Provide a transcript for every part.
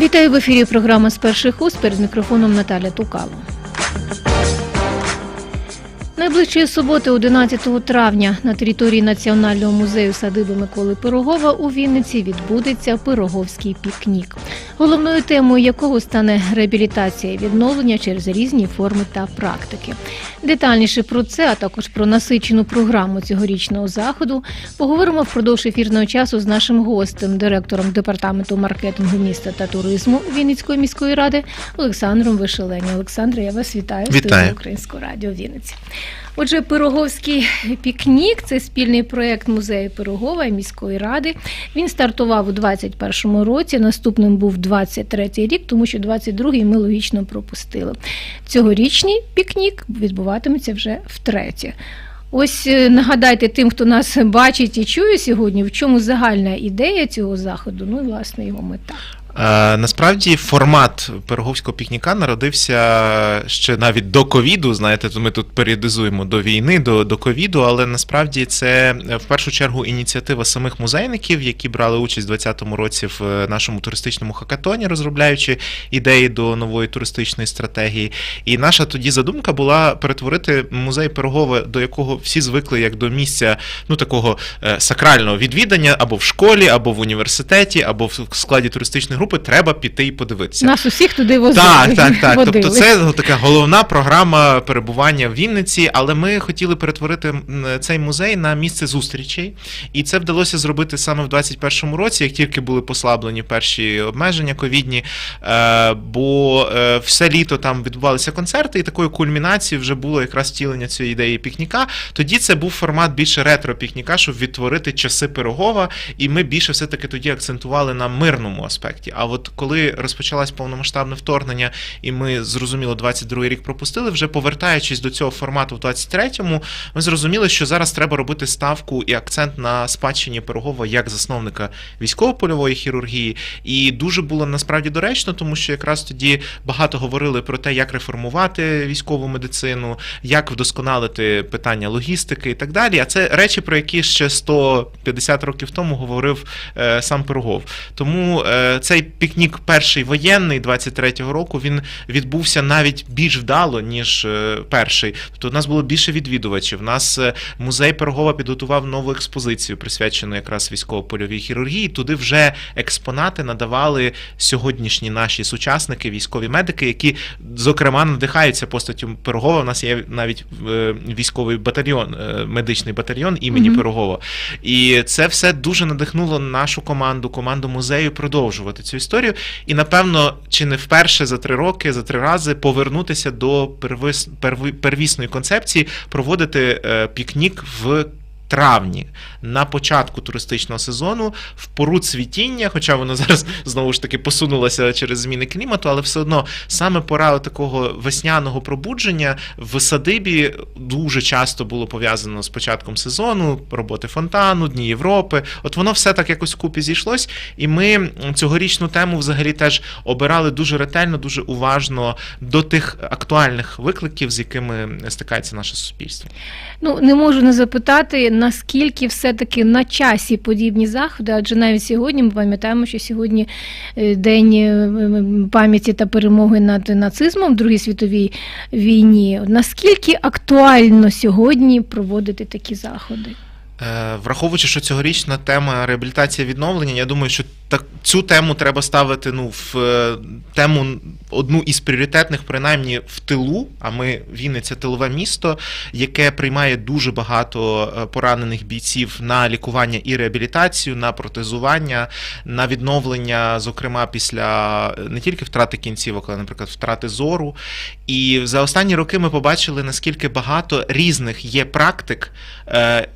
Вітаю в ефірі. Програма з перших уст перед мікрофоном Наталя Тукало. Найближчої суботи, 11 травня, на території Національного музею садиби Миколи Пирогова у Вінниці відбудеться Пироговський пікнік, головною темою якого стане реабілітація і відновлення через різні форми та практики. Детальніше про це, а також про насичену програму цьогорічного заходу, поговоримо впродовж ефірного часу з нашим гостем, директором департаменту маркетингу міста та туризму Вінницької міської ради Олександром Вишелені. Олександре, я вас вітаю Вітаю. студії Українського радіо Вінниці. Отже, Пироговський пікнік це спільний проєкт музею Пирогова і міської ради. Він стартував у 21-му році. Наступним був 23-й рік, тому що 22-й ми логічно пропустили. Цьогорічний пікнік відбуватиметься вже втретє. Ось е, нагадайте тим, хто нас бачить і чує сьогодні, в чому загальна ідея цього заходу, ну і власне його мета. Е, Насправді формат пироговського пікніка народився ще навіть до ковіду. Знаєте, то ми тут періодизуємо до війни, до, до ковіду, але насправді це е, в першу чергу ініціатива самих музейників, які брали участь у 2020 році в е, нашому туристичному хакатоні, розробляючи ідеї до нової туристичної стратегії. І наша тоді задумка була перетворити музей Пирогова, до якого всі звикли як до місця ну такого сакрального відвідання або в школі, або в університеті, або в складі туристичної групи. Треба піти і подивитися. Нас усіх туди возили. Так, так, так. водили. Тобто це ну, така головна програма перебування в Вінниці, але ми хотіли перетворити цей музей на місце зустрічей, і це вдалося зробити саме в 2021 році, як тільки були послаблені перші обмеження ковідні. Е, бо е, все літо там відбувалися концерти, і такою кульмінацією вже було якраз втілення цієї ідеї пікніка. Тоді це був формат більше ретро-пікніка, щоб відтворити часи Пирогова, і ми більше все-таки тоді акцентували на мирному аспекті. А от коли розпочалось повномасштабне вторгнення, і ми зрозуміло, 22-й рік пропустили, вже повертаючись до цього формату в 23-му, ми зрозуміли, що зараз треба робити ставку і акцент на спадщині Пирогова як засновника військово-польової хірургії. І дуже було насправді доречно, тому що якраз тоді багато говорили про те, як реформувати військову медицину, як вдосконалити питання логістики і так далі. А це речі, про які ще 150 років тому говорив е, сам Пирогов. Тому е, цей пікнік перший воєнний 23-го року він відбувся навіть більш вдало, ніж е, перший. Тобто у нас було більше відвідувачів. У нас е, музей Пирогова підготував нову експозицію, присвячену якраз військово-польовій хірургії. Туди вже експонати надавали сьогоднішні наші сучасники, військові медики, які зокрема надихаються постаттю Пирогова. У нас є навіть е, військовий батальйон, медичний батальйон імені Мгм. Пирогова. І це все дуже надихнуло нашу команду, команду музею продовжувати цю історію. І напевно, чи не вперше за три роки, за три рази повернутися до первис, перви- первісної концепції, проводити е, пікнік в. Травні на початку туристичного сезону в пору цвітіння, хоча воно зараз знову ж таки посунулося через зміни клімату, але все одно саме пора такого весняного пробудження в садибі дуже часто було пов'язано з початком сезону, роботи фонтану, Дні Європи. От воно все так якось вкупі зійшлось. І ми цьогорічну тему взагалі теж обирали дуже ретельно, дуже уважно до тих актуальних викликів, з якими стикається наше суспільство. Ну не можу не запитати, наскільки все-таки на часі подібні заходи, адже навіть сьогодні ми пам'ятаємо, що сьогодні е, день е, пам'яті та перемоги над нацизмом в Другій світовій війні. Наскільки актуально сьогодні проводити такі заходи? Е, Враховуючи, що цьогорічна тема реабілітація відновлення, я думаю, що так цю тему треба ставити ну в е, тему одну із пріоритетних, принаймні в тилу. А ми Вінниця тилове місто, яке приймає дуже багато е, поранених бійців на лікування і реабілітацію, на протезування, на відновлення, зокрема після е, не тільки втрати кінцівок, але, наприклад, втрати зору. І за останні роки ми побачили, наскільки багато різних є практик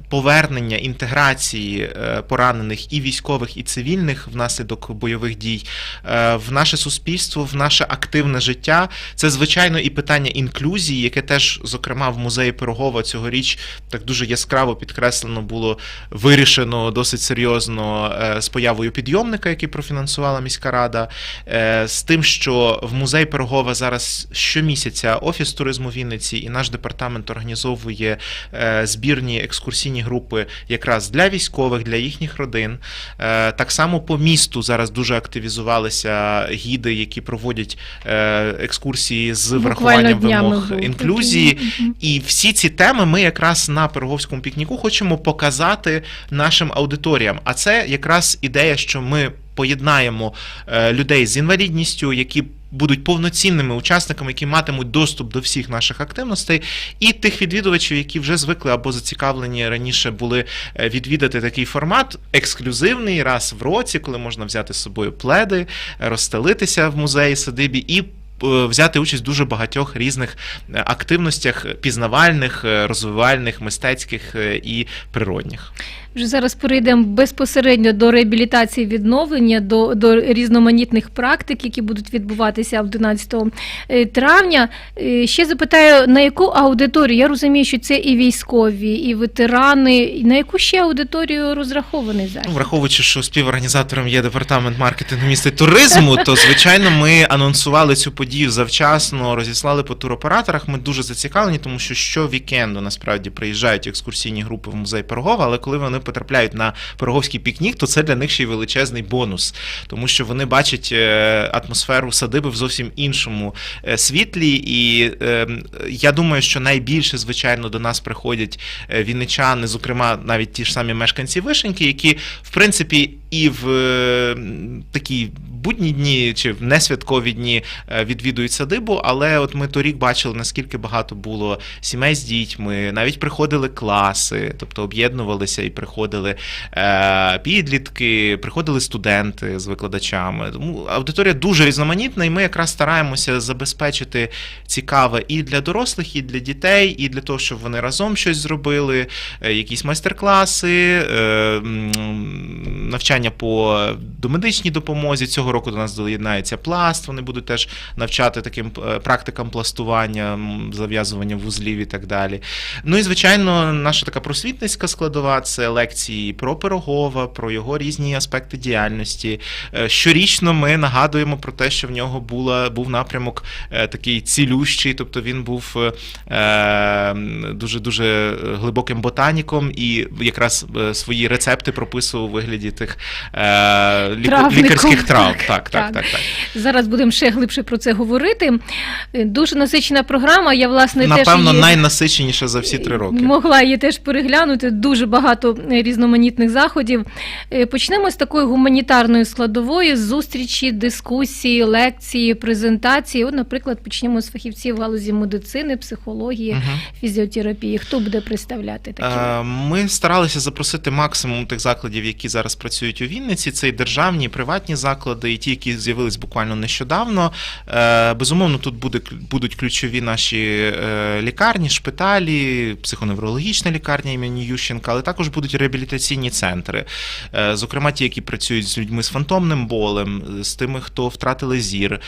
повернення інтеграції поранених і військових, і цивільних в внаслідок бойових дій, е, в наше суспільство, в наше активне життя. Це звичайно і питання інклюзії, яке теж, зокрема, в музеї Пирогова цьогоріч так дуже яскраво підкреслено було вирішено досить серйозно е, з появою підйомника, який профінансувала міська рада, е, з тим, що в музей Пирогова зараз щомісяця офіс туризму Вінниці і наш департамент організовує збірні екскурсійні групи якраз для військових, для їхніх родин. Так само по місту зараз дуже активізувалися гіди, які проводять е, екскурсії з врахуванням вимог інклюзії. І всі ці теми ми якраз на Пироговському пікніку хочемо показати нашим аудиторіям. А це якраз ідея, що ми поєднаємо е, людей з інвалідністю, які будуть повноцінними учасниками, які матимуть доступ до всіх наших активностей, і тих відвідувачів, які вже звикли або зацікавлені раніше були е, відвідати такий формат, ексклюзивний раз в році, коли можна взяти з собою пледи, розстелитися в музеї садибі і. е, Взяти участь в дуже багатьох різних е, активностях пізнавальних, розвивальних, мистецьких і природних. Вже зараз перейдемо безпосередньо до реабілітації відновлення, до, до різноманітних практик, які будуть відбуватися 11 е, травня. Е, Ще запитаю, на яку аудиторію? Я розумію, що це і військові, і ветерани. І На яку ще аудиторію розрахований захід? Ну, враховуючи, що співорганізатором є департамент маркетингу міста туризму, то звичайно ми анонсували цю подію завчасно, розіслали по туроператорах. Ми дуже зацікавлені, тому що щовікенду насправді приїжджають екскурсійні групи в музей Пирогова, але коли вони потрапляють на Пироговський пікнік, то це для них ще й величезний бонус, тому що вони бачать е, атмосферу садиби в зовсім іншому е, світлі. І е, я думаю, що найбільше, звичайно, до нас приходять е, вінничани, зокрема, навіть ті ж самі мешканці Вишеньки, які, в принципі, і в е, такі будні дні чи в несвяткові дні е, відвідують садибу. Але от ми торік бачили, наскільки багато було сімей з дітьми, навіть приходили класи, тобто об'єднувалися і приходили е, підлітки, приходили студенти з викладачами. Тому аудиторія дуже різноманітна, і ми якраз стараємося забезпечити цікаве і для дорослих, і для дітей, і для того, щоб вони разом щось зробили, якісь майстер-класи, м, навчання по домедичній допомозі. Цього року до нас доєднається пласт. Вони будуть теж навчати таким е, практикам пластування, зав'язування вузлів і так далі. Ну і звичайно, наша така просвітницька складова це лекції про Пирогова, про його різні аспекти діяльності. Е, Щорічно ми нагадуємо про те, що в нього була був напрямок е, такий цілющий, тобто він був дуже дуже глибоким ботаніком і якраз е, свої рецепти прописував у вигляді тих е. Лікарських трав. Так, Так, так, так. Зараз будемо ще глибше про це говорити. Е, Дуже насичена програма. Я власне Напевно, теж найнасиченіша за всі три роки. Могла її теж переглянути. Дуже багато е, різноманітних заходів. Е, Почнемо з такої гуманітарної складової зустрічі, дискусії, лекції, презентації. От, наприклад, почнемо з фахівців в галузі медицини, психології, Мгм. фізіотерапії. Хто буде представляти такі? Е, Ми старалися запросити максимум тих закладів, які зараз працюють у Вінниці. Це і державні, і приватні заклади, і ті, які з'явились буквально нещодавно. Е, Безумовно, тут буде будуть ключові наші е, лікарні, шпиталі, психоневрологічна лікарня імені Ющенка, але також будуть реабілітаційні центри. Е, Зокрема, ті, які працюють з людьми з фантомним болем, з тими, хто втратили зір,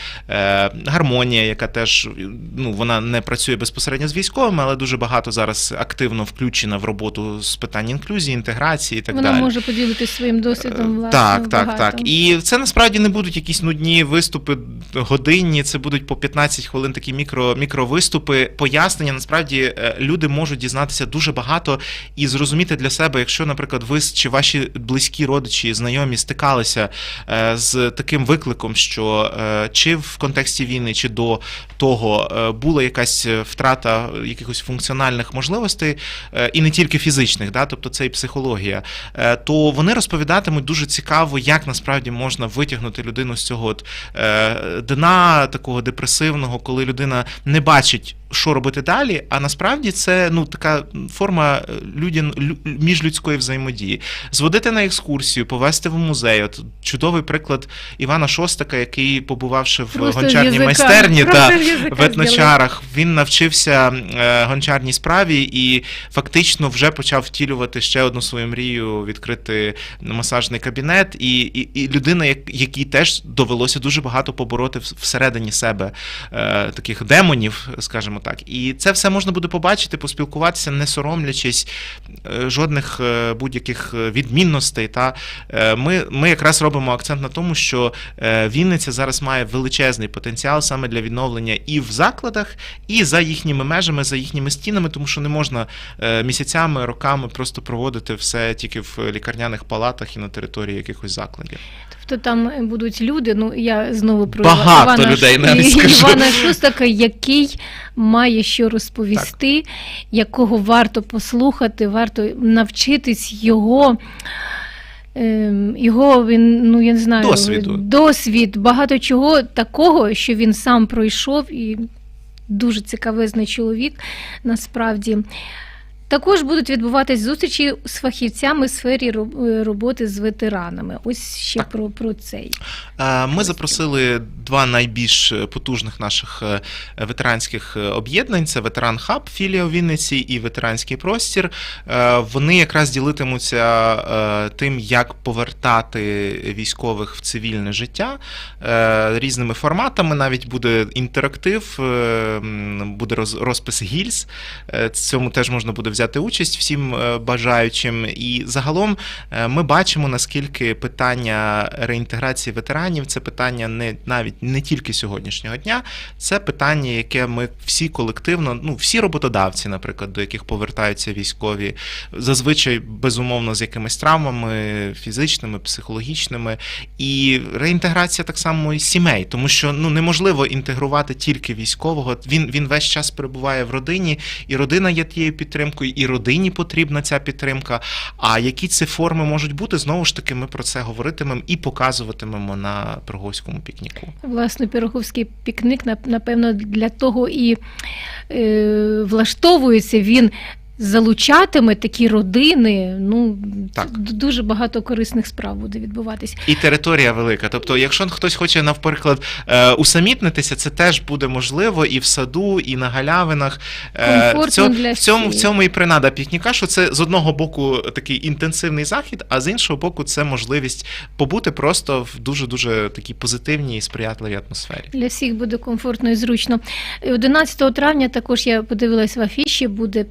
гармонія, яка теж ну вона не працює безпосередньо з військовими, але дуже багато зараз активно включена в роботу з питань інклюзії, інтеграції і так Вона далі. може поділитися своїм досвідом. Власне, Так, так, багато. так. І це насправді не будуть якісь нудні виступи годинні, це будуть по 15 хвилин такі мікро, мікровиступи, пояснення. Насправді е, люди можуть дізнатися дуже багато і зрозуміти для себе, якщо, наприклад, ви чи ваші близькі родичі, знайомі стикалися е, з таким викликом, що е, чи в контексті війни, чи до того е, була якась е, втрата якихось функціональних можливостей, е, і не тільки фізичних, да, тобто це і психологія, е, то вони розповідатимуть дуже цікаво, як насправді можна витягнути людину з цього от, е, дна такого депресивного, коли людина не бачить що робити далі. А насправді це ну така форма е, людян лю- міжлюдської взаємодії. Зводити на екскурсію, повести в музей. От чудовий приклад Івана Шостака, який побувавши в Просто гончарній язика. майстерні Просто та в етночарах, він навчився е, гончарній справі і фактично вже почав втілювати ще одну свою мрію відкрити масажний кабінет. І, і, і людина, як, якій теж довелося дуже багато побороти всередині себе е, таких демонів, скажімо так. І це все можна буде побачити, поспілкуватися, не соромлячись е, жодних е, будь-яких е, відмінностей. Та ми, ми якраз робимо акцент на тому, що Вінниця зараз має величезний потенціал саме для відновлення і в закладах, і за їхніми межами, за їхніми стінами, тому що не можна місяцями, роками просто проводити все тільки в лікарняних палатах і на території якихось закладів. Тобто там будуть люди. Ну я знову про Багато Івана, людей, навіть скажу. Івана Шустака, який має що розповісти, якого варто послухати, варто навчитись його. ем, Його він, ну я не знаю, Досвіду. досвід, багато чого такого, що він сам пройшов, і дуже цікавезний чоловік насправді. Також будуть відбуватись зустрічі з фахівцями в сфері е, роботи з ветеранами. Ось ще Так. про, про цей. Е, Ми запросили два найбільш потужних наших е, ветеранських об'єднань: це ветеран Хаб, філія у Вінниці і ветеранський простір. Вони якраз ділитимуться тим, як повертати військових в цивільне життя різними форматами. Навіть буде інтерактив, буде розпис гільз. Цьому теж можна буде взяти участь всім е, бажаючим. І загалом е, ми бачимо, наскільки питання реінтеграції ветеранів це питання не навіть не тільки сьогоднішнього дня, це питання, яке ми всі колективно, ну всі роботодавці, наприклад, до яких повертаються військові, зазвичай безумовно з якимись травмами фізичними, психологічними, і реінтеграція так само і сімей, тому що ну неможливо інтегрувати тільки військового. Він він весь час перебуває в родині, і родина є тією підтримкою, і родині потрібна ця підтримка. А які це форми можуть бути, знову ж таки, ми про це говоритимемо і показуватимемо на Пироговському пікніку. Власне, Пироговський пікник, напевно, для того і е, влаштовується він. Залучатиме такі родини, ну Так. дуже багато корисних справ буде відбуватись. І територія велика. Тобто, якщо хтось хоче, наприклад, е, усамітнитися, це теж буде можливо і в саду, і на галявинах. Е, Комфортно в цьому, для в цьому, в цьому і принада пікніка, що це з одного боку такий інтенсивний захід, а з іншого боку, це можливість побути просто в дуже дуже такій позитивній і сприятливій атмосфері. Для всіх буде комфортно і зручно. І 11 травня також я подивилась в афіші, буде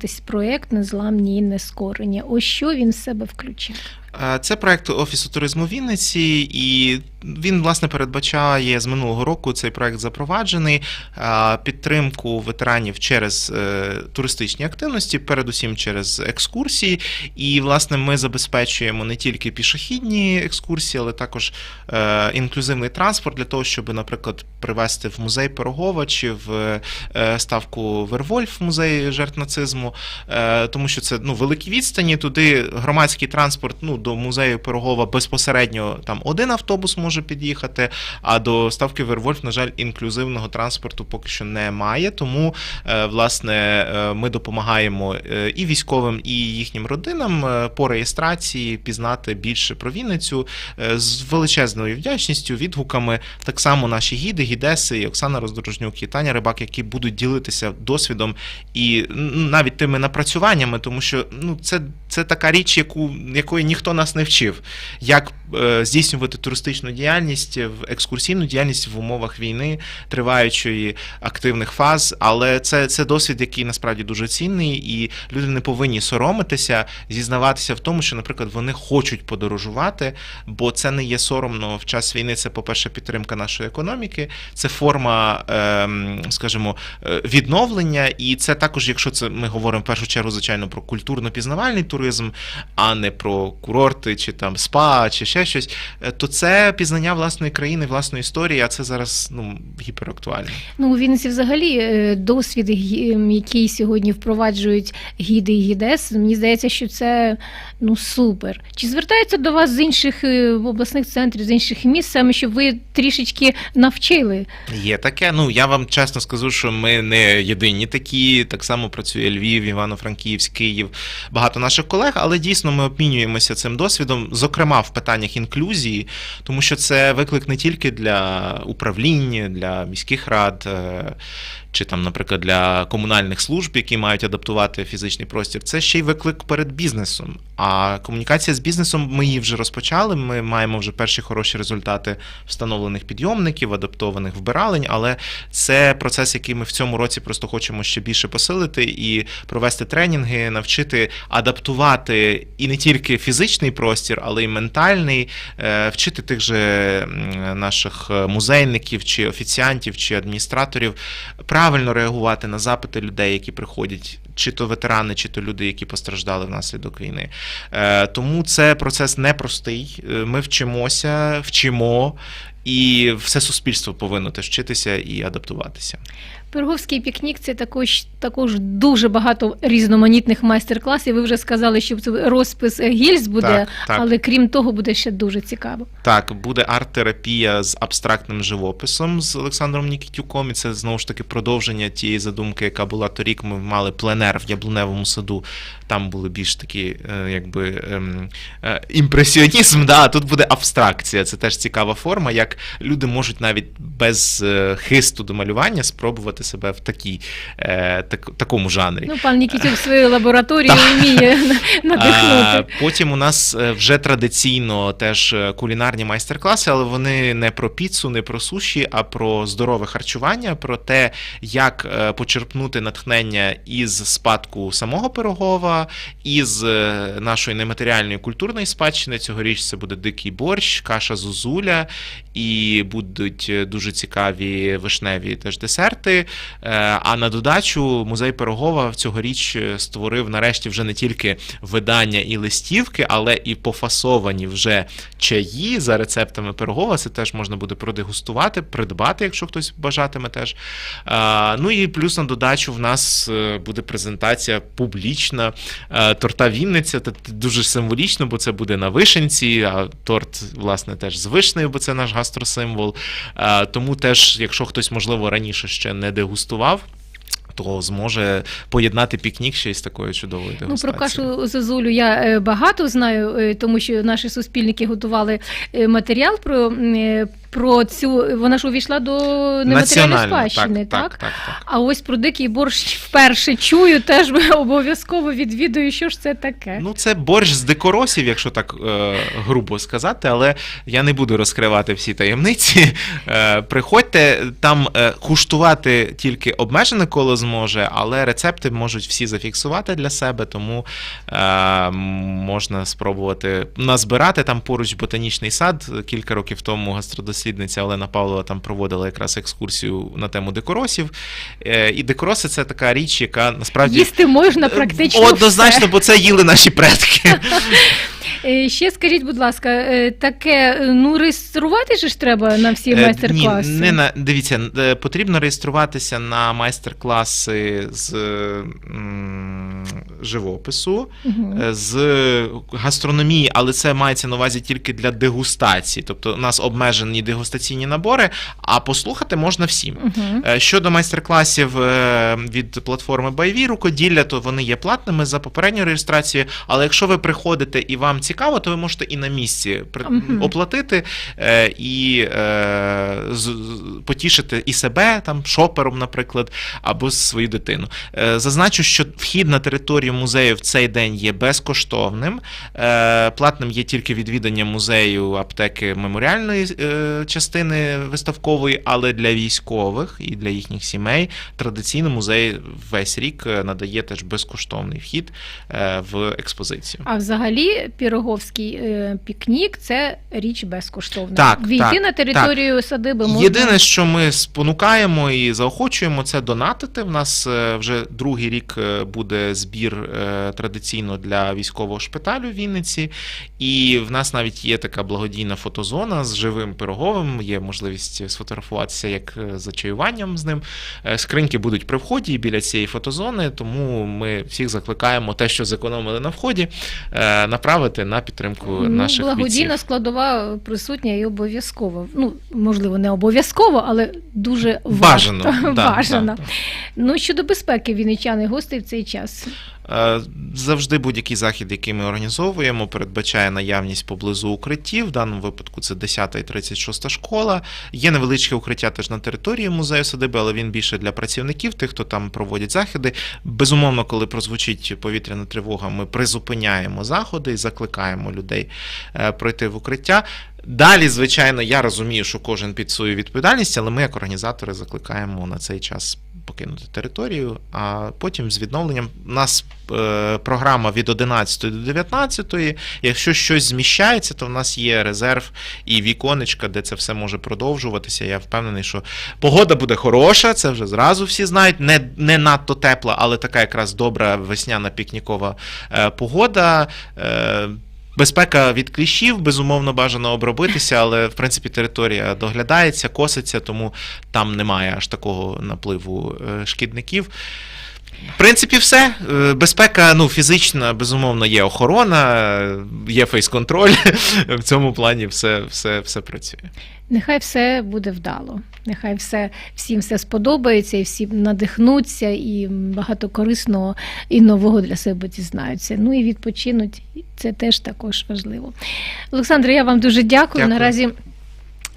презентуватись проект Незламні і нескорені. Ось що він в себе включає. Е, Це проект Офісу туризму Вінниці, і він власне передбачає з минулого року цей проект запроваджений е, підтримку ветеранів через е, туристичні активності, передусім через екскурсії. І власне ми забезпечуємо не тільки пішохідні екскурсії, але також інклюзивний транспорт для того, щоб, наприклад, привезти в музей Пирогова чи в ставку Вервольф, музей жертв нацизму, тому що це ну великі відстані. Туди громадський транспорт. Ну до музею Пирогова безпосередньо там один автобус може під'їхати. А до ставки Вервольф, на жаль, інклюзивного транспорту поки що немає. Тому е, власне е, ми допомагаємо е, і військовим, і їхнім родинам по реєстрації пізнати більше про Вінницю з величезною вдячністю, відгуками. Так само наші гіди, гідеси, і Оксана Роздорожнюк, і Таня Рибак, які будуть ділитися досвідом і навіть тими напрацюваннями, тому що ну це, це така річ, яку якої ніхто нас не вчив. Як е, здійснювати туристичну діяльність, в екскурсійну діяльність в умовах війни, триваючої активних фаз. Але це, це досвід, який насправді дуже цінний, і люди не повинні соромитися, зізнаватися в тому, що, наприклад, вони хочуть подорожувати, бо це не є соромно в час війни. Це, по-перше, підтримка нашої економіки, це форма, ем, скажімо, е, відновлення, і це також, якщо це ми говоримо в першу чергу, звичайно, про культурно-пізнавальний туризм, а не про курорт курорти, чи там спа, чи ще щось, е, то це пізнання власної країни, власної історії, а це зараз ну, гіперактуально. Ну, у Вінниці взагалі е, досвід, який сьогодні впроваджують гіди і гідес, мені здається, що це ну супер. Чи звертаються до вас з інших е, обласних центрів, з інших міст, саме щоб ви трішечки навчили? Є таке. Ну я вам чесно скажу, що ми не єдині такі. Так само працює Львів, Івано-Франківськ, Київ, багато наших колег, але дійсно ми обмінюємося цим досвідом, зокрема в питаннях інклюзії, тому що це виклик не тільки для управління, для міських рад. Чи там, наприклад, для комунальних служб, які мають адаптувати фізичний простір, це ще й виклик перед бізнесом. А комунікація з бізнесом ми її вже розпочали. Ми маємо вже перші хороші результати встановлених підйомників, адаптованих вбиралень, але це процес, який ми в цьому році просто хочемо ще більше посилити і провести тренінги, навчити адаптувати і не тільки фізичний простір, але й ментальний, е, вчити тих же наших музейників чи офіціантів чи адміністраторів правильно реагувати на запити людей, які приходять. Чи то ветерани, чи то люди, які постраждали внаслідок війни. Е, Тому це процес непростий. Е, Ми вчимося, вчимо, і все суспільство повинно теж вчитися і адаптуватися. Пироговський пікнік це також, також дуже багато різноманітних майстер-класів. Ви вже сказали, що це розпис гільз буде, Так, так. але крім того, буде ще дуже цікаво. Так, буде арт-терапія з абстрактним живописом з Олександром Нікітюком. І це знову ж таки продовження тієї задумки, яка була торік. Ми мали пленер в Яблуневому саду. Там були більш такі, е, якби ем, е, імпресіонізм. Да, тут буде абстракція. Це теж цікава форма, як люди можуть навіть без е, хисту до малювання спробувати себе в такій, е, так, такому жанрі. Ну, пан Нікітюк свою лабораторію вміє надихнути. Потім у нас е, вже традиційно теж е, кулінарні майстер-класи, але вони не про піцу, не про суші, а про здорове харчування, про те, як е, почерпнути натхнення із спадку самого Пирогова, із е, нашої нематеріальної культурної спадщини. Цьогоріч це буде дикий борщ, каша зозуля, і будуть е, дуже цікаві вишневі теж десерти. Е, А на додачу музей Пирогова цьогоріч е, створив нарешті вже не тільки видання і листівки, але і пофасовані вже чаї за рецептами Пирогова. Це теж можна буде продегустувати, придбати, якщо хтось бажатиме теж. Ну і плюс на додачу в нас буде презентація публічна торта Вінниця. Це дуже символічно, бо це буде на вишенці, а торт, власне, теж з вишнею, бо це наш гастросимвол. Е, Тому теж, якщо хтось, можливо, раніше ще не дегустував. То зможе поєднати пікнік ще із такою чудовою Ну, про кашу зозулю я е, багато знаю, е, тому що наші суспільники готували матеріал про, про цю. Вона ж увійшла до нематеріальної спадщини, так, так? так, так, так. А ось про дикий борщ вперше чую, теж обов'язково відвідую, що ж це таке. Ну, це борщ з дикоросів, якщо так е, грубо сказати, але я не буду розкривати всі таємниці. Е, приходьте там е, куштувати тільки обмежене коло зможе, але рецепти можуть всі зафіксувати для себе, тому е, можна спробувати назбирати там поруч ботанічний сад. Кілька років тому гастродослідниця Олена Павлова там проводила якраз екскурсію на тему дикоросів. Е, і декороси це така річ, яка насправді. Їсти можна практично. Однозначно, все. бо це їли наші предки. Е, Ще скажіть, будь ласка, е, таке, е, ну реєструвати ж треба на всі майстер-класи. Ні, не на дивіться, потрібно реєструватися на майстер-класи з м, живопису, з гастрономії, але це мається на увазі тільки для дегустації. Тобто у нас обмежені дегустаційні набори, а послухати можна всім. Щодо майстер-класів від платформи Байві рукоділля, то вони є платними за попередню реєстрацію. Але якщо ви приходите і вам цікаво, то ви можете і на місці оплатити е, і е, потішити і себе там шопером, наприклад, або свою дитину. Е, Зазначу, що вхід на територію музею в цей день є безкоштовним. Платним є тільки відвідання музею аптеки меморіальної частини виставкової, але для військових і для їхніх сімей традиційно музей весь рік надає теж безкоштовний вхід в експозицію. А взагалі Пироговський е, пікнік це річ безкоштовна. Так, Війти так, на територію садиби можна. Єдине, що ми спонукаємо і заохочуємо, це донатити. В нас е, вже другий рік е, буде збір традиційно для військового шпиталю в Вінниці, і в нас навіть є така благодійна фотозона з живим пироговим. Є можливість сфотографуватися як за чаюванням з ним. Скриньки будуть при вході біля цієї фотозони, тому ми всіх закликаємо те, що зекономили на вході, е, направити на підтримку Ну, наших благодійна бійців. складова присутня і обов'язково. Ну, можливо, не обов'язково, але дуже Бажано, варто. да, Бажано. да. Ну, щодо безпеки вінничани гостей в цей час. Е, Завжди будь-який захід, який ми організовуємо, передбачає наявність поблизу укриттів. В даному випадку це 10 і 36 школа. Є невеличке укриття теж на території музею садиби, але він більше для працівників, тих, хто там проводять заходи. Безумовно, коли прозвучить повітряна тривога, ми призупиняємо заходи і закликаємо людей е, пройти в укриття. Далі, звичайно, я розумію, що кожен під свою відповідальність, але ми, як організатори, закликаємо на цей час покинути територію. А потім з відновленням у нас е, програма від 11 до 19. Якщо щось зміщається, то в нас є резерв і віконечка, де це все може продовжуватися. Я впевнений, що погода буде хороша, це вже зразу всі знають. Не, не надто тепла, але така якраз добра весняна пікнікова е, погода. Безпека від кліщів, безумовно, бажано обробитися, але в принципі територія доглядається, коситься, тому там немає аж такого напливу е, шкідників. В принципі, все. Е, Безпека ну, фізична, безумовно, є охорона, є фейс-контроль. В цьому плані все, все, все працює. Нехай все буде вдало. Нехай все всім все сподобається, і всі надихнуться, і багато корисного і нового для себе дізнаються. Ну і відпочинуть. Це теж також важливо. Олександр, я вам дуже дякую. Дякую. Наразі.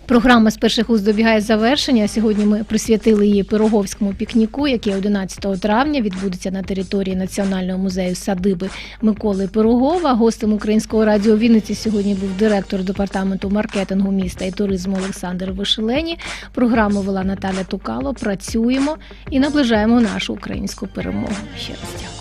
Програма з перших уст добігає завершення. Сьогодні ми присвятили її Пироговському пікніку, який 11 травня відбудеться на території Національного музею садиби Миколи Пирогова. Гостем українського радіо Вінниці сьогодні був директор департаменту маркетингу міста і туризму Олександр Вишелені. Програму вела Наталя Тукало. Працюємо і наближаємо нашу українську перемогу. Ще раз дякую.